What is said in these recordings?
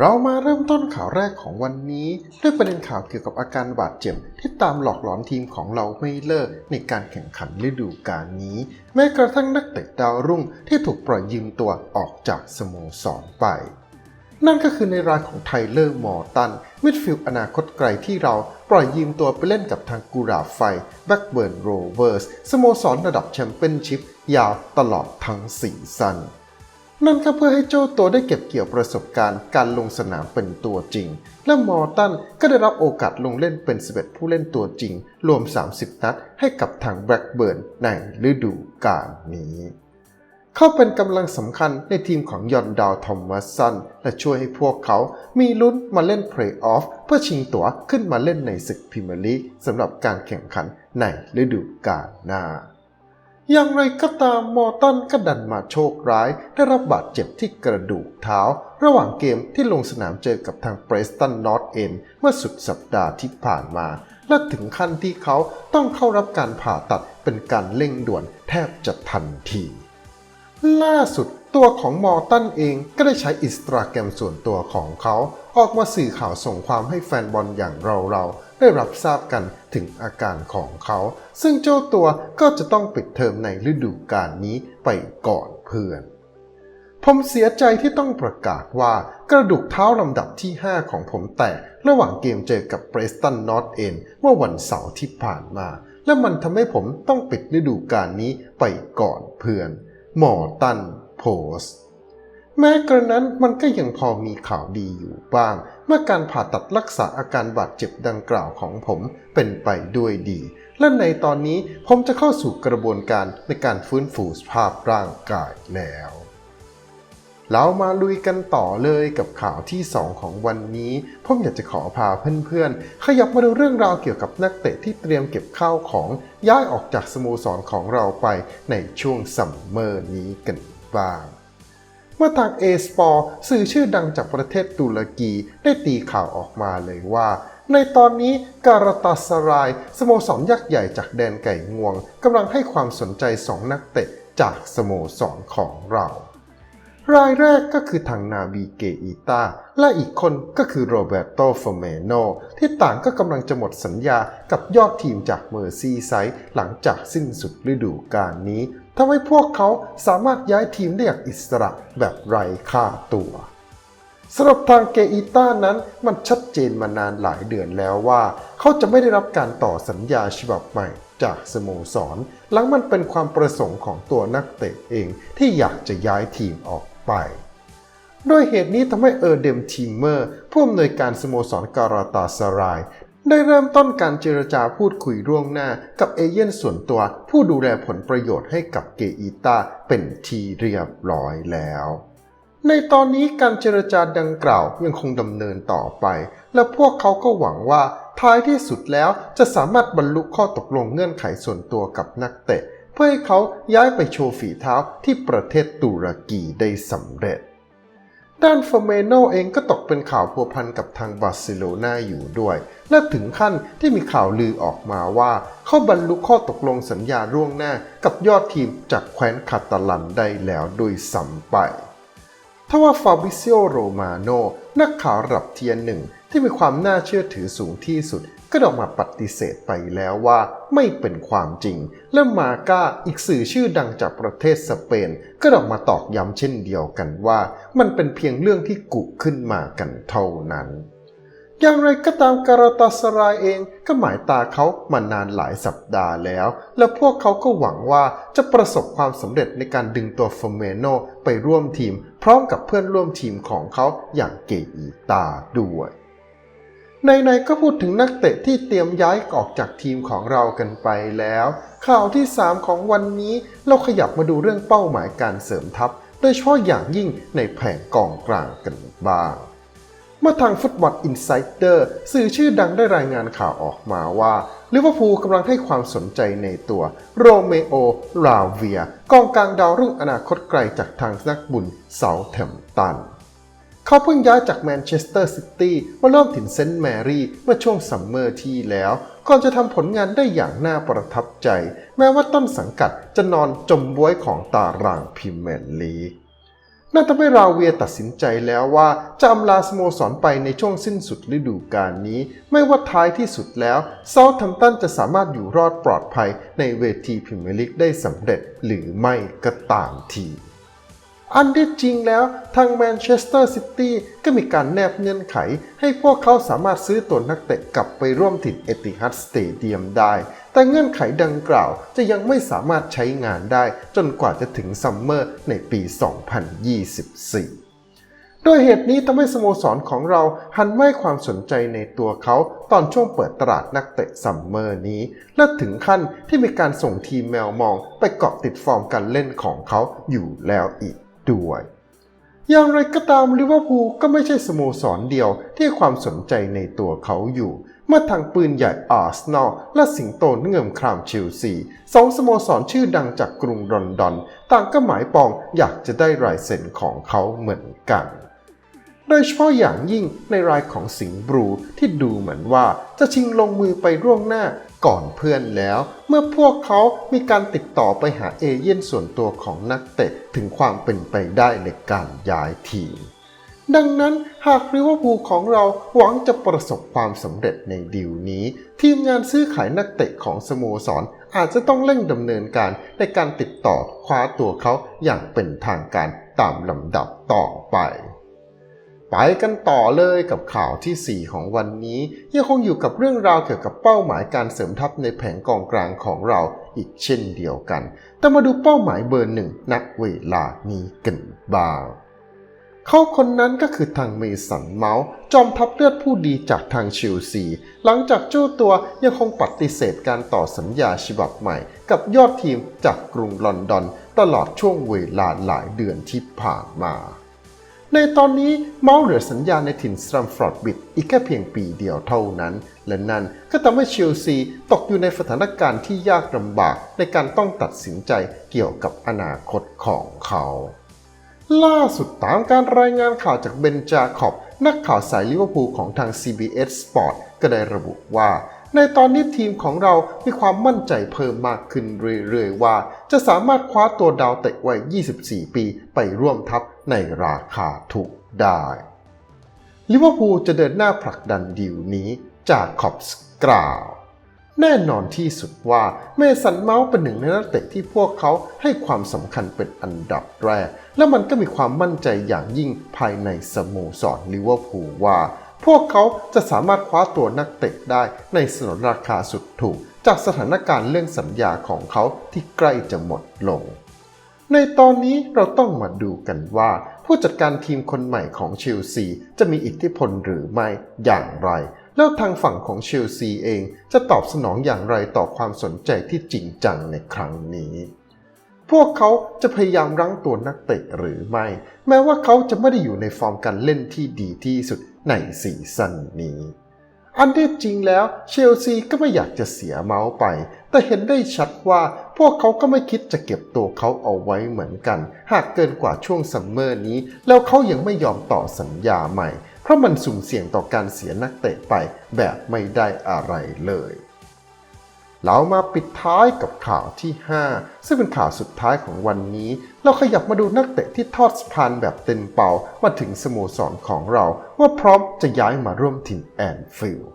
เรามาเริ่มต้นข่าวแรกของวันนี้ ด้วยประเด็นข่าวเกี่ยวกับอาการบาดเจ็บ ที่ตามหลอกหลอนทีมของเราไม่เลิกในการแข่งขันฤดูกาลนี้ แม้กระทั่งนักเตะดาวรุ่งที่ถูกปล่อยยืมตัวออกจากสโมสรไป นั่นก็คือในรายของไทเลอร์มอร์ตันมิดฟิลด์อนาคตไกลที่เราปล่อยยืมตัวไปเล่นกับทางกูราไฟแบ็กเบิร์นโรเวอร์สสโมสรระดับแชมเปี้ยนชิพยาวตลอดทั้งซีซั่น นั่นก็เพื่อให้เจ้าตัวได้เก็บเกี่ยวประสบการณ์การลงสนามเป็นตัวจริง และมอร์ตันก็ได้รับโอกาสลงเล่นเป็น 11 ผู้เล่นตัวจริง รวม 30 นัดให้กับทางแบล็กเบิร์นในฤดูกาลนี้ เขาเป็นกำลังสำคัญในทีมของยอนดาวทอมมัสสัน และช่วยให้พวกเขามีลุ้นมาเล่นเพลย์ออฟเพื่อชิงตั๋วขึ้นมาเล่นในศึกพรีเมียร์ลีกสำหรับการแข่งขันในฤดูกาลหน้า อย่างไรก็ตามมอร์ตันก็ดันมาโชคร้าย ได้รับบาดเจ็บที่กระดูกเท้า ระหว่างเกมที่ลงสนามเจอกับทางเปรสตันนอตเอนเมื่อสุดสัปดาห์ที่ผ่านมา และถึงขั้นที่เขาต้องเข้ารับการผ่าตัดเป็นการเร่งด่วนแทบจะทันที ล่าสุดตัวของมอร์ตันเองก็ได้ใช้อินสตาแกรมส่วนตัวของเขา ออกมาสื่อข่าวส่งความให้แฟนบอลอย่างเราๆ ได้รับทราบกันถึงอาการของเขา ซึ่งเจ้าตัวก็จะต้องปิดเทอมในฤดูกาลนี้ไปก่อนเพื่อน ผมเสียใจที่ต้องประกาศว่ากระดูกเท้าลำดับที่ 5 ของผมแตกระหว่างเกมเจอกับเบรสตันนอตเอนเมื่อวันเสาร์ที่ผ่านมา และมันทำให้ผมต้องปิดฤดูกาลนี้ไปก่อนเพื่อน หมอตันโพสต์ แม้กระนั้นมันก็ยังพอมีข่าวดีอยู่บ้าง เมื่อการผ่าตัดรักษาอาการบาดเจ็บดังกล่าวของผมเป็นไปด้วยดี และในตอนนี้ผมจะเข้าสู่กระบวนการในการฟื้นฟูสภาพร่างกายแล้วเรามาลุยกันต่อเลยกับข่าวที่ 2 ของวันนี้ ผมอยากจะขอพาเพื่อนๆ ขยับมาดูเรื่องราวเกี่ยวกับนักเตะที่เตรียมเก็บข้าวของย้ายออกจากสโมสรของเราไปในช่วงซัมเมอร์นี้กันบ้าง เมื่อทางเอสปอร์สื่อชื่อดังจากประเทศตุรกีได้ตีข่าวออกมาเลยว่า ในตอนนี้การาตาสรายสโมสรยักษ์ใหญ่จากแดนไก่งวงกำลังให้ความสนใจสองนักเตะจากสโมสรของเรา รายแรกก็คือทางนาบีเกอิตาและอีกคนก็คือโรเบโตฟเมโนที่ต่างก็กำลังจะหมดสัญญากับยอดทีมจากเมอร์ซีไซด์หลังจากสิ้นสุดฤดูกาลนี้ ทำให้พวกเขาสามารถย้ายทีมได้อย่างอิสระแบบไร้ค่าตัวสำหรับทางเกอิต้านั้นมันชัดเจนมานานหลายเดือนแล้วว่า เขาจะไม่ได้รับการต่อสัญญาฉบับใหม่จากสโมสร หลังมันเป็นความประสงค์ของตัวนักเตะเองที่อยากจะย้ายทีมออกไป ด้วยเหตุนี้ทำให้เออร์เดมทีมเมอร์ผู้อำนวยการสโมสรการาตาสราย ได้เริ่มต้นการเจรจาพูดคุยร่วงหน้ากับเอเย่นส่วนตัวผู้ดูแลผลประโยชน์ให้กับเกอีตาเป็นทีเรียบร้อยแล้ว ในตอนนี้การเจรจาดังกล่าวยังคงดำเนินต่อไป และพวกเขาก็หวังว่าท้ายที่สุดแล้วจะสามารถบรรลุข้อตกลงเงื่อนไขส่วนตัวกับนักเตะ เพื่อให้เขาย้ายไปโชว์ฝีเท้าที่ประเทศตุรกีได้สำเร็จ ด้านเฟอร์เมโนเองก็ตกเป็นข่าวพัวพันกับทางบาร์เซโลนาอยู่ด้วย และถึงขั้นที่มีข่าวลือออกมาว่า เขาบรรลุข้อตกลงสัญญาร่วงหน้ากับยอดทีมจากแคว้นคาตาลันได้แล้วโดยสัมไปทว่าฟาบิซิโอโรมาโนนักข่าวระดับเทียนหนึ่งที่มีความน่าเชื่อถือสูงที่สุด ก็ออกมาปฏิเสธไปแล้วว่าไม่เป็นความจริง และมาก้าอีกสื่อชื่อดังจากประเทศสเปน ก็ออกมาตอกย้ำเช่นเดียวกันว่า มันเป็นเพียงเรื่องที่กุขึ้นมากันเท่านั้น อย่างไรก็ตามการาตาสรายเองก็หมายตาเขามานานหลายสัปดาห์แล้ว และพวกเขาก็หวังว่าจะประสบความสำเร็จในการดึงตัวเฟอร์เมโนไปร่วมทีม พร้อมกับเพื่อนร่วมทีมของเขาอย่างเกอีตาด้วย ในๆก็พูดถึงนักเตะที่เตรียมย้ายออกจากทีมของเรากันไปแล้ว ข่าวที่ 3 ของวันนี้เราขยับมาดูเรื่องเป้าหมายการเสริมทัพ โดยเฉพาะอย่างยิ่งในแผงกองกลางกันบ้างเมื่อทางฟุตบอลอินไซเดอร์สื่อชื่อดังได้รายงานข่าวออกมาว่าลิเวอร์พูลกำลังให้ความสนใจในตัวโรเมโอราเวียกองกลางดาวรุ่งอนาคตไกลจากทางนักบุญเซาแธมตัน เขาเพิ่งย้ายจากแมนเชสเตอร์ซิตี้มาเริ่มถิ่นเซนต์แมรี่เมื่อช่วงซัมเมอร์ที่แล้วก่อนจะทำผลงานได้อย่างน่าประทับใจ แม้ว่าต้นสังกัดจะนอนจมบวยของตารางพรีเมียร์ลีกนั่นทำให้ราเวียตัดสินใจแล้วว่าจะอำลาสโมสรไปในช่วงสิ้นสุดฤดูกาลนี้ ไม่ว่าท้ายที่สุดแล้วเซาท์แฮมตันจะสามารถอยู่รอดปลอดภัยในเวทีพรีเมียร์ลีกได้สำเร็จหรือไม่ก็ตามที อันที่จริงแล้วทางแมนเชสเตอร์ซิตี้ก็มีการแนบเงื่อนไข ให้พวกเขาสามารถซื้อตัวนักเตะกลับไปร่วมถิ่นเอติฮัดสเตเดียมได้ แต่เงื่อนไขดังกล่าวจะยังไม่สามารถใช้งานได้จนกว่าจะถึงซัมเมอร์ในปี 2024โดยเหตุนี้ทำให้สโมสรของเราหันไม่ความสนใจในตัวเขา ตอนช่วงเปิดตลาดนักเตะซัมเมอร์นี้ และถึงขั้นที่มีการส่งทีมแมวมองไปเกาะติดฟอร์มการเล่นของเขาอยู่แล้วอีก ด้วย อย่างไรก็ตามลิเวอร์พูลก็ไม่ใช่สโมสรเดียวที่ความสนใจในตัวเขาอยู่ เมื่อทางปืนใหญ่อาร์เซนอลและสิงโตนเงื่อมครามเชลซีสองสโมสรชื่อดังจากกรุงลอนดอน ต่างก็หมายปองอยากจะได้ลายเซ็นของเขาเหมือนกันโดยเฉพาะอย่างยิ่งในรายของสิงห์บลูที่ดูเหมือนว่าจะชิงลงมือไปร่วงหน้า ก่อนเพื่อนแล้ว เมื่อพวกเขามีการติดต่อไปหาเอเย่นส่วนตัวของนักเตะถึงความเป็นไปได้ในการย้ายทีม ดังนั้นหากลิเวอร์พูลของเราหวังจะประสบความสำเร็จในดีลนี้ ทีมงานซื้อขายนักเตะของสโมสรอาจจะต้องเร่งดำเนินการในการติดต่อคว้าตัวเขาอย่างเป็นทางการตามลำดับต่อไป ไปกันต่อเลยกับข่าวทีสี่ 4 ของวันนี้ยังคงอยู่กับเรื่องราวเกี่ยวกับเป้าหมายการเสริมทัพในแผงกองกลางของเราอีกเช่นเดียวกัน แต่มาดูเป้าหมายเบอร์หนึ่งณเวลานี้กันบ้างเขาคนนั้นก็คือทางเมสันเมาส์จอมทัพเลือดผู้ดีจากทางเชลซี หลังจากเจ้าตัวยังคงปฏิเสธการต่อสัญญาฉบับใหม่ กับยอดทีมจากกรุงลอนดอน ตลอดช่วงเวลาหลายเดือนที่ผ่านมา ในตอนนี้เมาส์เหลือสัญญาในถิ่นสตรัมฟอร์ดบิดอีกแค่เพียงปีเดียวเท่านั้น และนั่นก็ทำให้เชลซีตกอยู่ในสถานการณ์ที่ยากลำบากในการต้องตัดสินใจเกี่ยวกับอนาคตของเขา ล่าสุดตามการรายงานข่าวจากเบนจาคอบนักข่าวสายลิเวอร์พูลของทาง CBS Sport ก็ได้ระบุว่า ในตอนนี้ทีมของเรามีความมั่นใจเพิ่มมากขึ้นเรื่อยๆว่า จะสามารถคว้าตัวดาวเตะวัย 24 ปีไปร่วมทัพในราคาถูกได้ลิเวอร์พูลจะเดินหน้าผลักดันดีลนี้จากขอบสกล่าว แน่นอนที่สุดว่าเมสันเมาส์เป็นหนึ่งในนักเตะที่พวกเขาให้ความสำคัญเป็นอันดับแรก และมันก็มีความมั่นใจอย่างยิ่งภายในสโมสรลิเวอร์พูลว่า พวกเขาจะสามารถคว้าตัวนักเตะได้ในสนนราคาสุดถูก จากสถานการณ์เรื่องสัญญาของเขาที่ใกล้จะหมดลง ในตอนนี้เราต้องมาดูกันว่า ผู้จัดการทีมคนใหม่ของเชลซีจะมีอิทธิพลหรือไม่อย่างไร แล้วทางฝั่งของเชลซีเองจะตอบสนองอย่างไรต่อความสนใจที่จริงจังในครั้งนี้พวกเขาจะพยายามรั้งตัวนักเตะหรือไม่ แม้ว่าเขาจะไม่ได้อยู่ในฟอร์มการเล่นที่ดีที่สุด ในซีซั่นนี้ อันที่จริงแล้วเชลซีก็ไม่อยากจะเสียเมาส์ไป แต่เห็นได้ชัดว่าพวกเขาก็ไม่คิดจะเก็บตัวเขาเอาไว้เหมือนกัน หากเกินกว่าช่วงซัมเมอร์นี้ แล้วเขายังไม่ยอมต่อสัญญาใหม่ เพราะมันสุ่มเสี่ยงต่อการเสียนักเตะไปแบบไม่ได้อะไรเลย เรามาปิดท้ายกับข่าวที่ 5 ซึ่งเป็นข่าวสุดท้ายของวันนี้ เราขยับมาดูนักเตะที่ทอดสะพานแบบเต็มเป่ามาถึงสโมสรของเรา ว่าพร้อมจะย้ายมาร่วมทีมแอนฟิลด์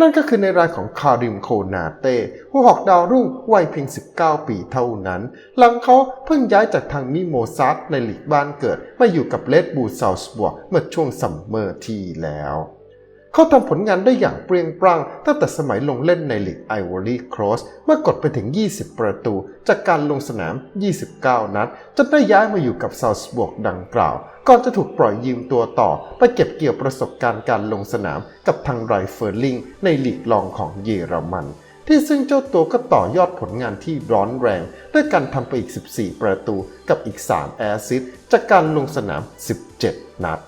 นั่นก็คือในรายของคาริมโคนาเต้ผู้หอกดาวรุ่งวัยเพียง 19 ปีเท่านั้น หลังเขาเพิ่งย้ายจากทางมิโมซัสในหลีกบ้านเกิด มาอยู่กับเลดบูซาวสบวกเมื่อช่วงซัมเมอร์ที่แล้ว เขาทำผลงานได้อย่างเปรียงปร้างตั้งแต่สมัยลงเล่นในลีกไอวอรี่ครอสเมื่อกดไปถึง 20 ประตู จากการลงสนาม 29 นัดจนได้ย้ายมาอยู่กับซาวส์บวกดังกล่าว ก่อนจะถูกปล่อยยืมตัวต่อ ไปเก็บเกี่ยวประสบการณ์การลงสนามกับทางไรเฟอร์ลิงในลีกรองของเยอรมันที่ซึ่งเจ้าตัวก็ต่อยอดผลงานที่ร้อนแรง ด้วยการทำไปอีก 14 ประตูกับอีก 3 แอสซิสจากการลงสนาม 17 นัด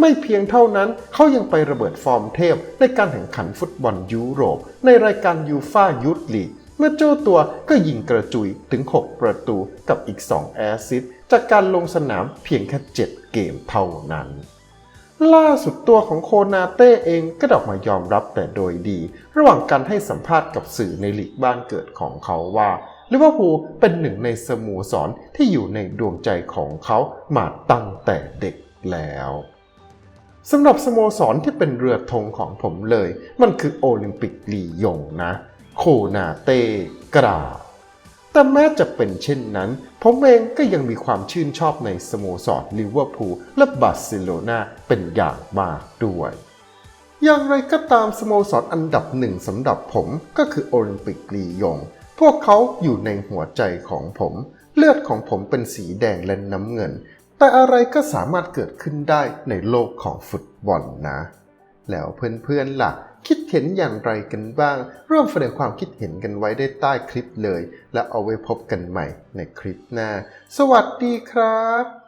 ไม่เพียงเท่านั้นเขายังไประเบิดฟอร์มเทพ ในการแข่งขันฟุตบอลยุโรป ในรายการยูฟายุทธลีกเมื่อเจ้าตัวก็ยิงกระจุยถึง 6 ประตูกับอีก 2 แอสซิสจากการลงสนามเพียงแค่ 7 เกมเท่านั้น ล่าสุดตัวของโคนาเต้เองก็ออกมายอมรับแต่โดยดี ระหว่างการให้สัมภาษณ์กับสื่อในลีกบ้านเกิดของเขาว่าลิเวอร์พูลเป็นหนึ่งในสโมสรที่อยู่ในดวงใจของเขามาตั้งแต่เด็กแล้ว สำหรับสโมสรที่เป็นเรือธงของผมเลย มันคือโอลิมปิกลียงนะ โคนาเต้กล่าวแต่แม้จะเป็นเช่นนั้น ผมเองก็ยังมีความชื่นชอบในสโมสรลิเวอร์พูลและบาร์เซโลนาเป็นอย่างมากด้วย อย่างไรก็ตามสโมสรอันดับหนึ่งสำหรับผมก็คือโอลิมปิกลียง พวกเขาอยู่ในหัวใจของผม เลือดของผมเป็นสีแดงและน้ำเงิน แต่อะไรก็สามารถเกิดขึ้นได้ในโลกของฟุตบอลนะ แล้วเพื่อนๆล่ะ คิดเห็นอย่างไรกันบ้าง ร่วมแสดงความคิดเห็นกันไว้ได้ใต้คลิปเลย และเอาไว้พบกันใหม่ในคลิปหน้า สวัสดีครับ